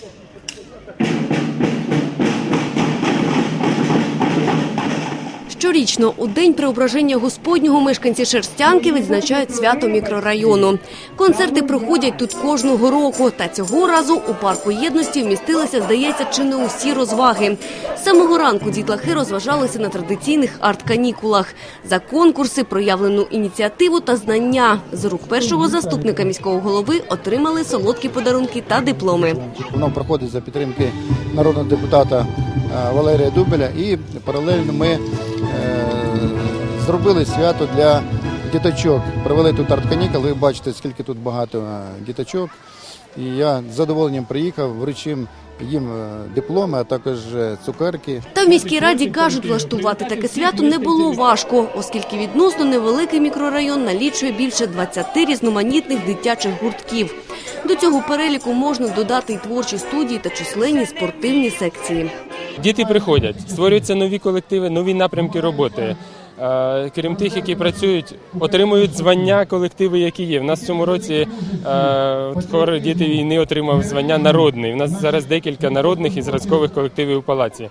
Thank you. Щорічно у день преображення Господнього мешканці Шерстянки відзначають свято мікрорайону. Концерти проходять тут кожного року. Та цього разу у парку єдності вмістилися, здається, чи не усі розваги. З самого ранку дітлахи розважалися на традиційних арт-канікулах за конкурси, проявлену ініціативу та знання. З рук першого заступника міського голови отримали солодкі подарунки та дипломи. Воно проходить за підтримки народного депутата е, Валерія Дубеля. І паралельно ми зробили свято для діточок. Провели тут арт-канікули. Ви бачите, скільки тут багато е, діточок. І я з задоволенням приїхав, вручив їм е, дипломи, а також е, цукерки. Та в міській раді кажуть, влаштувати таке свято не було важко, оскільки відносно невеликий мікрорайон налічує більше 20 різноманітних дитячих гуртків. До цього переліку можна додати й творчі студії та численні спортивні секції. Діти приходять, створюються нові колективи, нові напрямки роботи. Е, Крім тих, які працюють, отримують звання колективи, які є. В нас в цьому році е, хор діти війни отримав звання народний. У нас зараз декілька народних і зразкових колективів у палаці.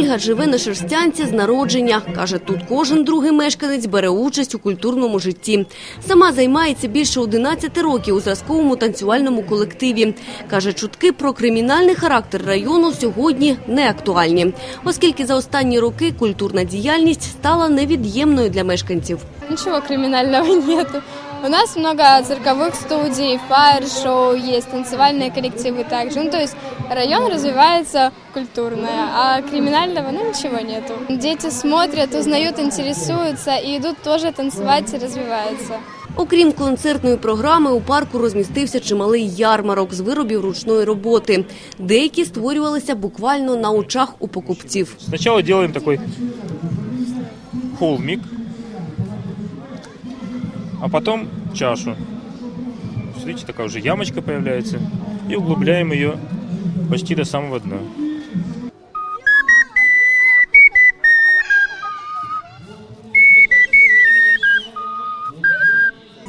Ольга живе на Шерстянці з народження. Каже, тут кожен другий мешканець бере участь у культурному житті. Сама займається більше 11 років у зразковому танцювальному колективі. Каже, чутки про кримінальний характер району сьогодні не актуальні, оскільки за останні роки культурна діяльність стала невід'ємною для мешканців. Ничего криминального нету. У нас много цирковых студий, фаер-шоу есть, танцевальные коллективы также. Ну, то есть район развивается культурно, а криминального, ну, ничего нету. Дети смотрят, узнают, интересуются и идут тоже танцевать и развиваются. Окрім концертної програми, у парку розмістився чималий ярмарок з виробів ручної роботи. Деякі створювалися буквально на очах у покупців. Сначала делаем такой холмик, а потом чашу. Видите, такая уже ямочка появляется. И углубляем ее почти до самого дна.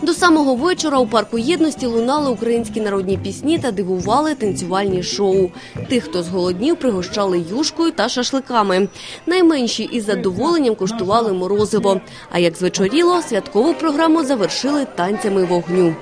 До самого вечора у парку єдності лунали українські народні пісні та дивували танцювальні шоу. Тих, хто зголоднів, пригощали юшкою та шашликами. Найменші із задоволенням куштували морозиво. А як звечоріло, святкову програму завершили танцями вогню.